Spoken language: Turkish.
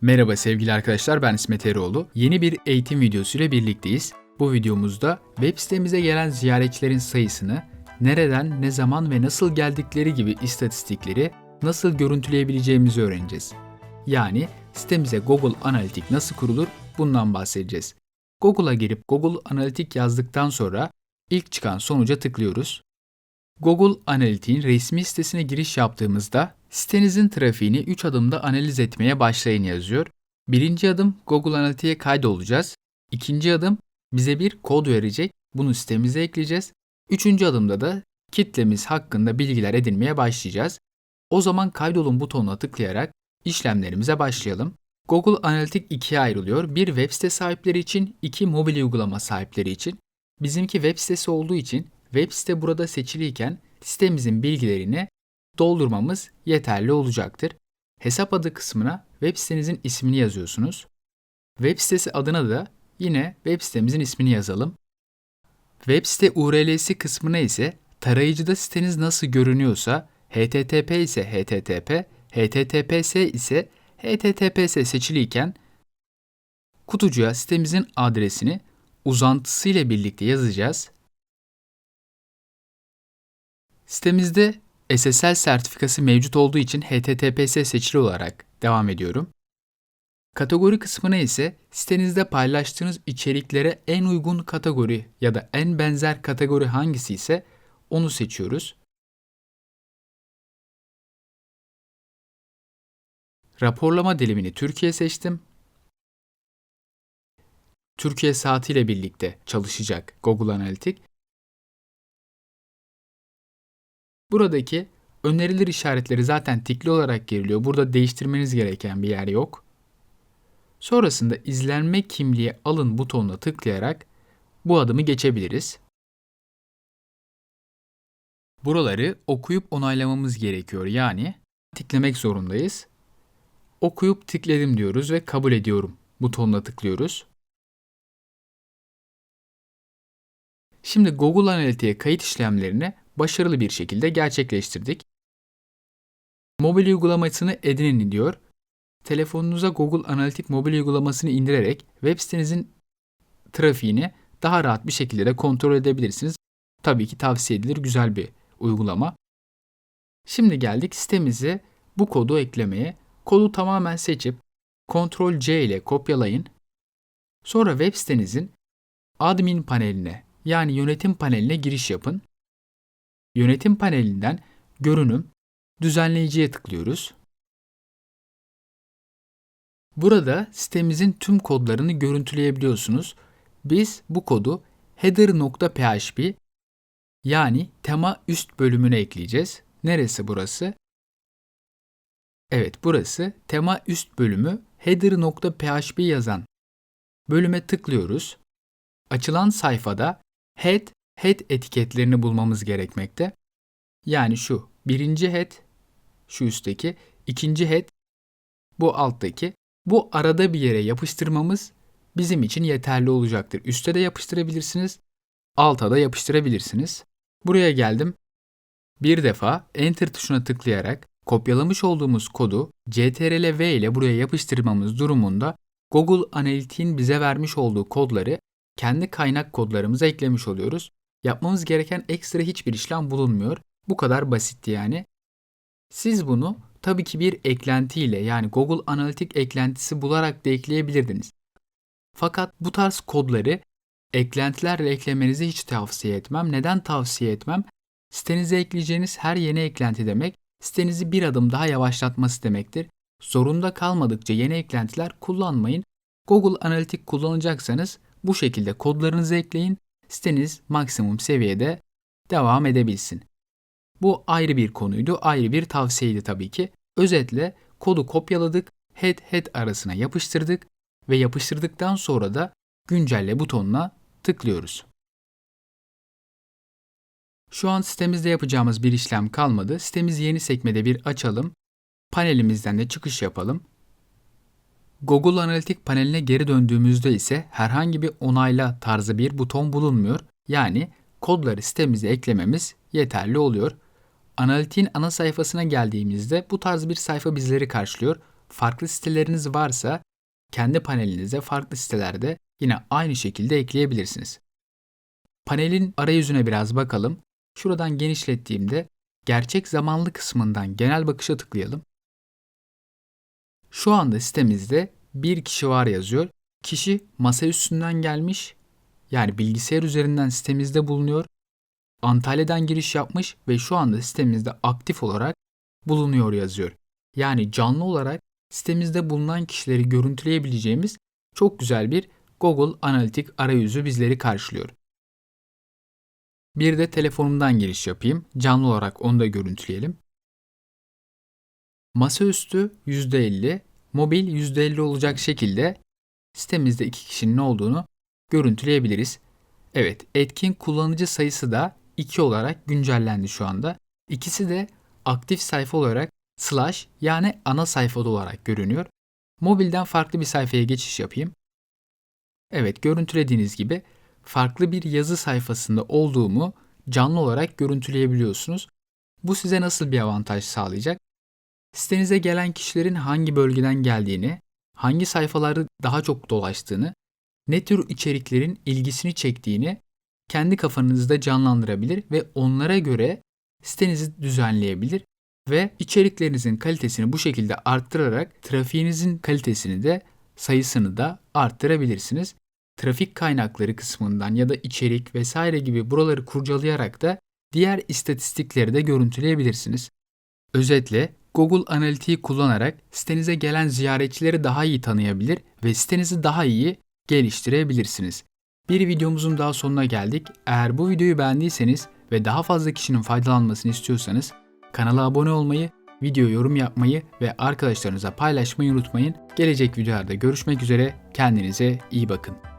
Merhaba sevgili arkadaşlar ben İsmet Eroğlu. Yeni bir eğitim videosu ile birlikteyiz. Bu videomuzda web sitemize gelen ziyaretçilerin sayısını, nereden, ne zaman ve nasıl geldikleri gibi istatistikleri nasıl görüntüleyebileceğimizi öğreneceğiz. Yani sitemize Google Analitik nasıl kurulur bundan bahsedeceğiz. Google'a girip Google Analitik yazdıktan sonra ilk çıkan sonuca tıklıyoruz. Google Analytics'in resmi sitesine giriş yaptığımızda sitenizin trafiğini 3 adımda analiz etmeye başlayın yazıyor. Birinci adım Google Analytics'e kaydolacağız. İkinci adım bize bir kod verecek. Bunu sitemize ekleyeceğiz. Üçüncü adımda da kitlemiz hakkında bilgiler edinmeye başlayacağız. O zaman kaydolun butonuna tıklayarak işlemlerimize başlayalım. Google Analytics ikiye ayrılıyor. Bir web site sahipleri için, iki mobil uygulama sahipleri için. Bizimki web sitesi olduğu için web site burada seçiliyken sitemizin bilgilerini doldurmamız yeterli olacaktır. Hesap adı kısmına web sitenizin ismini yazıyorsunuz. Web sitesi adına da yine web sitemizin ismini yazalım. Web site URL'si kısmına ise tarayıcıda siteniz nasıl görünüyorsa HTTP ise HTTP, HTTPS ise HTTPS seçiliyken kutucuğa sitemizin adresini uzantısı ile birlikte yazacağız. Sitemizde SSL sertifikası mevcut olduğu için HTTPS seçili olarak devam ediyorum. Kategori kısmına ise sitenizde paylaştığınız içeriklere en uygun kategori ya da en benzer kategori hangisi ise onu seçiyoruz. Raporlama dilimini Türkiye seçtim. Türkiye saatiyle birlikte çalışacak Google Analytics. Buradaki önerilir işaretleri zaten tikli olarak giriliyor. Burada değiştirmeniz gereken bir yer yok. Sonrasında izlenme kimliği alın butonuna tıklayarak bu adımı geçebiliriz. Buraları okuyup onaylamamız gerekiyor. Yani tıklamak zorundayız. Okuyup tıkladım diyoruz ve kabul ediyorum butonuna tıklıyoruz. Şimdi Google Analytics'e kayıt işlemlerini başarılı bir şekilde gerçekleştirdik. Mobil uygulamasını edinin diyor. Telefonunuza Google Analytics mobil uygulamasını indirerek web sitenizin trafiğini daha rahat bir şekilde de kontrol edebilirsiniz. Tabii ki tavsiye edilir güzel bir uygulama. Şimdi geldik sitemize bu kodu eklemeye. Kodu tamamen seçip Ctrl C ile kopyalayın. Sonra web sitenizin admin paneline yani yönetim paneline giriş yapın. Yönetim panelinden görünüm, düzenleyiciye tıklıyoruz. Burada sitemizin tüm kodlarını görüntüleyebiliyorsunuz. Biz bu kodu header.php yani tema üst bölümüne ekleyeceğiz. Neresi burası? Evet burası tema üst bölümü header.php yazan bölüme tıklıyoruz. Açılan sayfada head, head etiketlerini bulmamız gerekmekte. Yani şu birinci head, şu üstteki, ikinci head, bu alttaki. Bu arada bir yere yapıştırmamız bizim için yeterli olacaktır. Üste de yapıştırabilirsiniz, alta da yapıştırabilirsiniz. Buraya geldim. Bir defa Enter tuşuna tıklayarak kopyalamış olduğumuz kodu CTRL-V ile buraya yapıştırmamız durumunda Google Analytics'in bize vermiş olduğu kodları kendi kaynak kodlarımıza eklemiş oluyoruz. Yapmamız gereken ekstra hiçbir işlem bulunmuyor. Bu kadar basitti yani. Siz bunu tabii ki bir eklentiyle yani Google Analytics eklentisi bularak da ekleyebilirdiniz. Fakat bu tarz kodları eklentilerle eklemenizi hiç tavsiye etmem. Neden tavsiye etmem? Sitenize ekleyeceğiniz her yeni eklenti demek sitenizi bir adım daha yavaşlatması demektir. Zorunda kalmadıkça yeni eklentiler kullanmayın. Google Analytics kullanacaksanız bu şekilde kodlarınızı ekleyin. Siteniz maksimum seviyede devam edebilsin. Bu ayrı bir konuydu, ayrı bir tavsiyeydi tabii ki. Özetle kodu kopyaladık, head head arasına yapıştırdık ve yapıştırdıktan sonra da güncelle butonuna tıklıyoruz. Şu an sitemizde yapacağımız bir işlem kalmadı. Sitemizi yeni sekmede bir açalım. Panelimizden de çıkış yapalım. Google Analytics paneline geri döndüğümüzde ise herhangi bir onayla tarzı bir buton bulunmuyor. Yani kodları sitemize eklememiz yeterli oluyor. Analitiğin ana sayfasına geldiğimizde bu tarz bir sayfa bizleri karşılıyor. Farklı siteleriniz varsa kendi panelinize farklı sitelerde yine aynı şekilde ekleyebilirsiniz. Panelin arayüzüne biraz bakalım. Şuradan genişlettiğimde gerçek zamanlı kısmından genel bakışa tıklayalım. Şu anda sitemizde bir kişi var yazıyor. Kişi masa üstünden gelmiş, yani bilgisayar üzerinden sitemizde bulunuyor. Antalya'dan giriş yapmış ve şu anda sitemizde aktif olarak bulunuyor yazıyor. Yani canlı olarak sitemizde bulunan kişileri görüntüleyebileceğimiz çok güzel bir Google Analitik arayüzü bizleri karşılıyor. Bir de telefonumdan giriş yapayım. Canlı olarak onu da görüntüleyelim. Masaüstü %50, mobil %50 olacak şekilde sitemizde iki kişinin olduğunu görüntüleyebiliriz. Evet, etkin kullanıcı sayısı da 2 olarak güncellendi şu anda. İkisi de aktif sayfa olarak slash yani ana sayfada olarak görünüyor. Mobilden farklı bir sayfaya geçiş yapayım. Evet, görüntülediğiniz gibi farklı bir yazı sayfasında olduğumu canlı olarak görüntüleyebiliyorsunuz. Bu size nasıl bir avantaj sağlayacak? Sitenize gelen kişilerin hangi bölgeden geldiğini, hangi sayfaları daha çok dolaştığını, ne tür içeriklerin ilgisini çektiğini kendi kafanızda canlandırabilir ve onlara göre sitenizi düzenleyebilir ve içeriklerinizin kalitesini bu şekilde arttırarak trafiğinizin kalitesini de sayısını da arttırabilirsiniz. Trafik kaynakları kısmından ya da içerik vesaire gibi buraları kurcalayarak da diğer istatistikleri de görüntüleyebilirsiniz. Özetle Google Analytics'i kullanarak sitenize gelen ziyaretçileri daha iyi tanıyabilir ve sitenizi daha iyi geliştirebilirsiniz. Bir videomuzun daha sonuna geldik. Eğer bu videoyu beğendiyseniz ve daha fazla kişinin faydalanmasını istiyorsanız kanala abone olmayı, video yorum yapmayı ve arkadaşlarınıza paylaşmayı unutmayın. Gelecek videolarda görüşmek üzere. Kendinize iyi bakın.